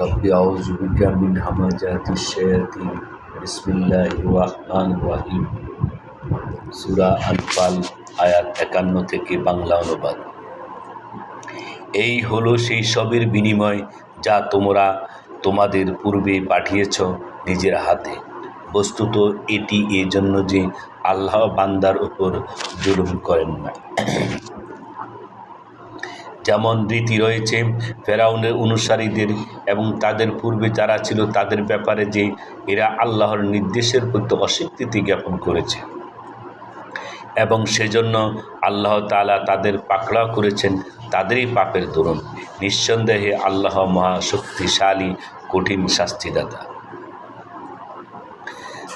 رب أعوذ بك من همزات الشياطين بسم الله الرحمن الرحيم সূরা আনফাল আয়াত একান্ন থেকে বাংলা অনুবাদ এই হলো সেই সবের বিনিময় যা তোমরা তোমাদের পূর্বে পাঠিয়েছ নিজের হাতে বস্তুত এটি এই জন্য যে আল্লাহ বান্দার উপর জুলুম করেন না যেমন রীতি রয়েছে ফেরাউনের অনুসারীদের এবং তাদের পূর্বে যারা ছিল তাদের ব্যাপারে যে এরা আল্লাহর নির্দেশের প্রতি অস্বীকৃতি জ্ঞাপন করেছে। এবং সেজন্য আল্লাহ তালা তাদের পাকড়াও করেছেন তাদেরই পাপের দরুন। নিঃসন্দেহে আল্লাহ মহাশক্তিশালী, কঠিন শাস্তিদাতা।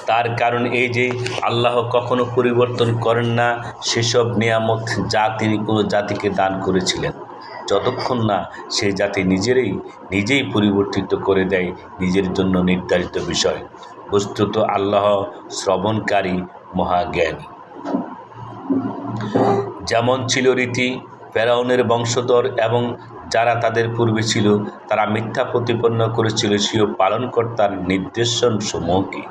তার কারণ এই যে আল্লাহ কখনো পরিবর্তন করেন না, সেসব নিয়ামত যা তিনি কোনো জাতিকে দান করেছিলেন। যতক্ষণ না সে জাতি নিজেরই, নিজেই পরিবর্তিত করে দেয় নিজের জন্য নির্ধারিত বিষয়। বস্তুত আল্লাহ শ্রবণকারী মহাজ্ঞানী। যেমন ছিল রীতি, ফেরাউনের বংশধর এবং যারা তাদের পূর্বে ছিল, তারা মিথ্যা প্রতিপন্ন করেছিল স্বীয় পালনকর্তার নির্দেশন সমূহকে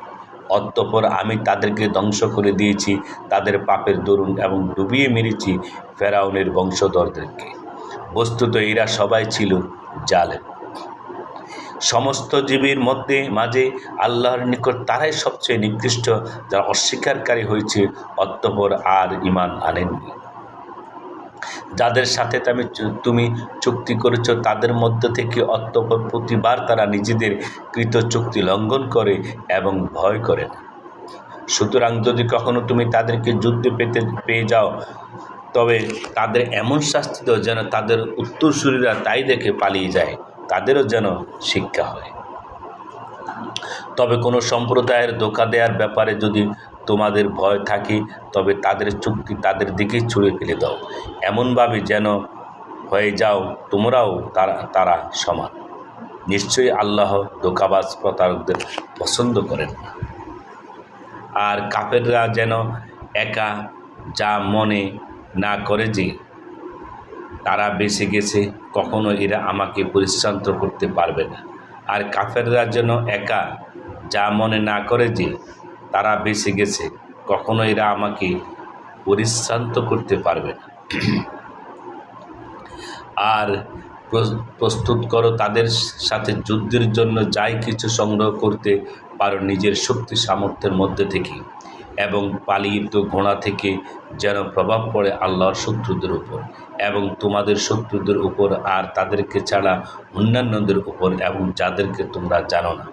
অতঃপর আমি তাদেরকে ধ্বংস করে দিয়েছি, তাদের পাপের দরুন এবং ডুবিয়ে মেরেছি ফেরাউনের বংশধরদেরকে। বস্তুত এরা সবাই ছিল জালেম। সমস্ত জীবের মধ্যে, মাঝে আল্লাহর নিকট তারাই সবচেয়ে নিকৃষ্ট, যারা অস্বীকারী হয়েছে, অতঃপর আর ইমান আনেননি। যাদের সাথে তুমি তুমি চুক্তি করেছ, তাদের মধ্য থেকে অতঃপর প্রতিবার তারা নিজেদের কৃত চুক্তি লঙ্ঘন করে এবং ভয় করে না। সুতরাং যদি কখনো তুমি তাদেরকে যুদ্ধে পেতে, পেয়ে যাও তবে তাদের এমন শাস্তি দাও যেন তাদের উত্তরসূরিরা তাই দেখে পালিয়ে যায়, তাদেরও যেন শিক্ষা হয়। তবে কোনো সম্প্রদায়ের ধোকা দেওয়ার ব্যাপারে যদি তোমাদের ভয় থাকে, তবে তাদের চুক্তি তাদের দিকেই ছুঁড়ে ফেলে দাও। এমনভাবে যেন হয়ে যাও, তোমরাও তারা তারা সমান। নিশ্চয়ই আল্লাহ ধোকাবাজ প্রতারকদের পছন্দ করেন আর কাফেররা যেন একা, যা মনে না করে যে তারা বেঁচে গেছে, কখনো এরা আমাকে পরিশ্রান্ত করতে পারবে না। আর কাফেররা যেন একা যা মনে না করে যে তারা বেঁচে গেছে, কখনো এরা আমাকে পরিশ্রান্ত করতে পারবে না। আর প্রস্তুত করো তাদের সাথে যুদ্ধের জন্য যাই কিছু সংগ্রহ করতে পারো নিজের শক্তি সামর্থ্যের মধ্যে থেকে। এবং পালিত ঘোড়া থেকে যেন প্রভাব পড়ে আল্লাহর শত্রুদের উপর এবং তোমাদের শত্রুদের উপর আর তাদেরকে ছাড়া অন্যান্যদের উপর এবং যাদেরকে তোমরা জানো না।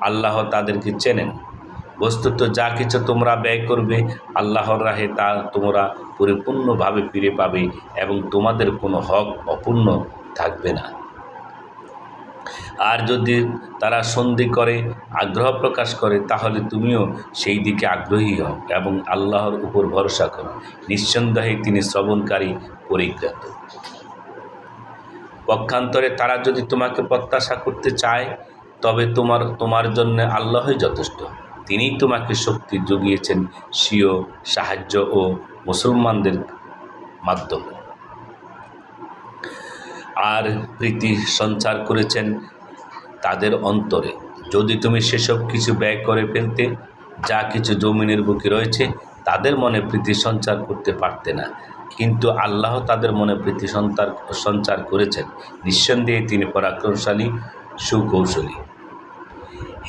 আল্লাহ তাদেরকে চেনেন। বস্তুত যা কিছু তোমরা ব্যয় করবে, আল্লাহর রাহে তা তোমরা পরিপূর্ণভাবে ফিরে পাবে এবং তোমাদের কোনো হক অপূর্ণ থাকবে না। আর যদি তারা সন্ধি করে, আগ্রহ প্রকাশ করে, তাহলে তুমিও সেই দিকে আগ্রহী হও এবং আল্লাহর উপর ভরসা করো। নিঃসন্দেহে তিনি শ্রবণকারী, পরিজ্ঞাত। পক্ষান্তরে তারা যদি তোমাকে প্রত্যাশা করতে চায়, তবে তোমার তোমার জন্য আল্লাহই যথেষ্ট। তিনিই তোমাকে শক্তি জুগিয়েছেন, স্বীয় সাহায্য ও মুসলমানদের মাধ্যমে। আর প্রীতি সঞ্চার করেছেন তাদের অন্তরে। যদি তুমি সেসব কিছু ব্যয় করে ফেলতে, যা কিছু জমিনের বুকে রয়েছে, তাদের মনে প্রীতি সঞ্চার করতে পারতে না। কিন্তু আল্লাহ তাদের মনে প্রীতি সঞ্চার সঞ্চার করেছেন। নিঃসন্দেহে তিনি পরাক্রমশালী, সুকৌশলী।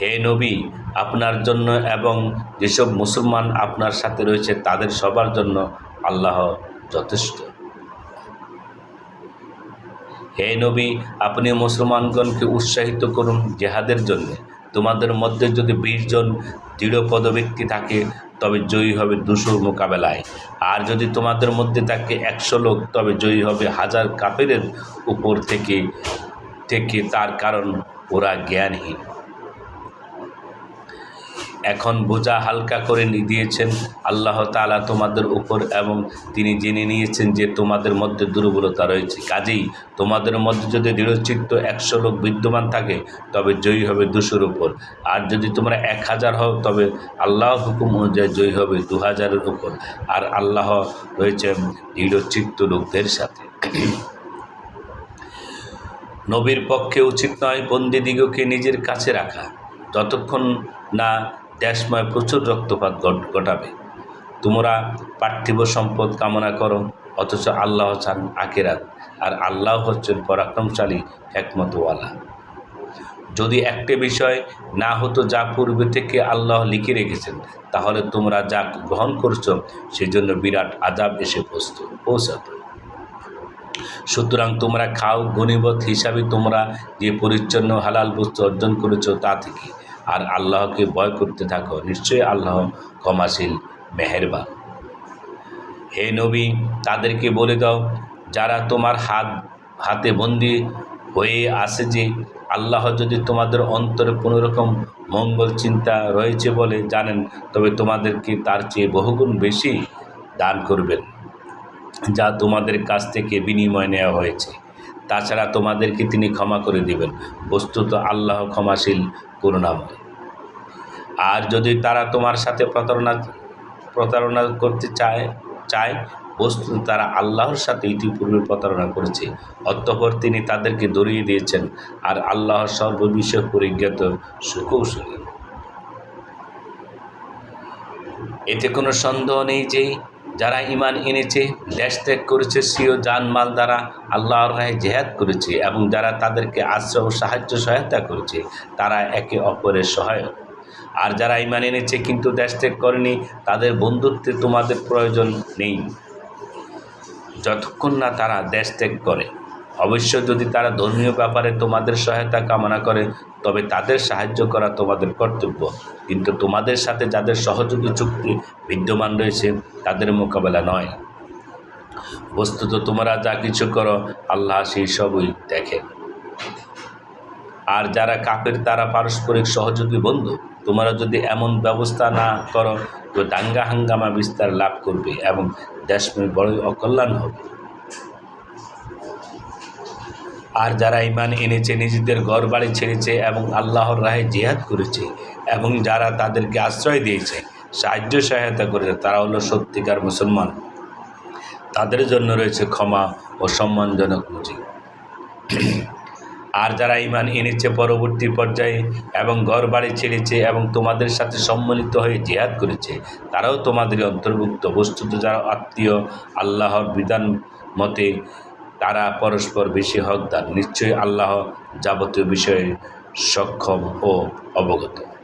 হে নবী, আপনার জন্য এবং যেসব মুসলমান আপনার সাথে রয়েছে, তাদের সবার জন্য আল্লাহ যথেষ্ট। হে নবী, আপনি মুসলমানগণকে উৎসাহিত করুন জেহাদের জন্য। তোমাদের মধ্যে যদি বিশ জন দৃঢ়পদ ব্যক্তি থাকে, তবে জয়ী হবে দুশোর মোকাবেলায়। আর যদি তোমাদের মধ্যে থাকে একশো লোক, তবে জয়ী হবে হাজার কাপেরের উপর থেকে থেকে তার কারণ ওরা জ্ঞানহীন। এখন বোঝা হালকা করে দিয়েছেন আল্লাহ তালা তোমাদের উপর এবং তিনি জেনে নিয়েছেন যে তোমাদের মধ্যে দুর্বলতা রয়েছে। কাজেই তোমাদের মধ্যে যদি দৃঢ়চিত্ত একশো লোক বিদ্যমান থাকে, তবে জয়ী হবে দুশোর উপর। আর যদি তোমরা এক হাজার হও, তবে আল্লাহ হুকুম অনুযায়ী জয়ী হবে দু হাজারের উপর। আর আল্লাহ রয়েছেন দৃঢ়চিত্ত লোকদের সাথে। নবীর পক্ষে উচিত নয় বন্দিদিগকে নিজের কাছে রাখা। যতক্ষণ না দেশময় প্রচুর রক্তপাত ঘটাবে। তোমরা পার্থিব সম্পদ কামনা করো, অথচ আল্লাহ চান আকেরাত আর আল্লাহ হচ্ছেন পরাক্রমশালী একমতওয়ালা। যদি একটি বিষয় না হতো যা পূর্বে থেকে আল্লাহ লিখে রেখেছেন, তাহলে তোমরা যা গ্রহণ করছ, সেজন্য বিরাট আজাব এসে পৌঁছত পৌঁছাত। সুতরাং তোমরা খাও গণিবত হিসাবে তোমরা যে পরিচ্ছন্ন হালাল বস্তু অর্জন করেছ তা থেকে। আর আল্লাহকে ভয় করতে থাকো, নিশ্চয়ই আল্লাহ ক্ষমাশীল, মেহেরবান। হে নবী, তাদেরকে বলে দাও, যারা তোমার হাত, হাতে বন্দি হয়ে আসে যে আল্লাহ যদি তোমাদের অন্তরে কোনোরকম মঙ্গল চিন্তা রয়েছে বলে জানেন, তবে তোমাদেরকে তার চেয়ে বহুগুণ বেশি দান করবেন, যা তোমাদের কাছ থেকে বিনিময় নেওয়া হয়েছে। তাছাড়া তোমাদেরকে তিনি ক্ষমা করে দিবেন। বস্তুত আল্লাহ ক্ষমাশীল, করুণাময়। আর যদি তারা তোমার সাথে প্রতারণা প্রতারণা করতে চায় চায়, বস্তু তারা আল্লাহর সাথে ইতিপূর্বে প্রতারণা করেছে। অতঃপর তিনি তাদেরকে দরিয়ে দিয়েছেন আর আল্লাহ সর্ববিষয় পরিজ্ঞাত সুকৌশলী। এতে কোনো সন্দেহ নেই যে যারা ইমান এনেছে, দেশ ত্যাগ করেছে সিও জানমাল দ্বারা আল্লাহর রায় জেহাদ করেছে এবং যারা তাদেরকে আশ্রয় ও সাহায্য সহায়তা করেছে, তারা একে অপরের সহায়ক। আর যারা ইমান এনেছে কিন্তু দেশ ত্যাগ করেনি, তাদের বন্ধুত্বে তোমাদের প্রয়োজন নেই। যতক্ষণ না তারা দেশ ত্যাগ করে। অবশ্য যদি তারা ধর্মীয় ব্যাপারে তোমাদের সহায়তা কামনা করে, তবে তাদের সাহায্য করা তোমাদের কর্তব্য। কিন্তু তোমাদের সাথে যাদের সহযোগী চুক্তি বিদ্যমান রয়েছে, তাদের মোকাবেলা নয়। বস্তুত তোমরা যা কিছু করো, আল্লাহ সেই সবই দেখেন আর যারা কাপের তারা পারস্পরিক সহযোগী বন্ধু। তোমরা যদি এমন ব্যবস্থা না করো, তো দাঙ্গা হাঙ্গামা বিস্তার লাভ করবে এবং দেশময় বড়ই অকল্যাণ হবে। আর যারা ইমান এনেছে, নিজেদের ঘর বাড়ি ছেড়েছে এবং আল্লাহর রাহে জিহাদ করেছে এবং যারা তাদেরকে আশ্রয় দিয়েছে, সাহায্য সহায়তা করেছে, তারা হলো সত্যিকার মুসলমান। তাদের জন্য রয়েছে ক্ষমা ও সম্মানজনক রুচি আর যারা ইমান এনেছে পরবর্তী পর্যায়ে এবং ঘর বাড়ি ছেড়েছে এবং তোমাদের সাথে সম্মিলিত হয়ে জেহাদ করেছে, তারাও তোমাদের অন্তর্ভুক্ত। বস্তুত যারা আত্মীয়, আল্লাহর বিধান মতে তারা পরস্পর বেশি হকদার, নিশ্চয়ই আল্লাহ যাবতীয় বিষয়ে সক্ষম ও অবগত।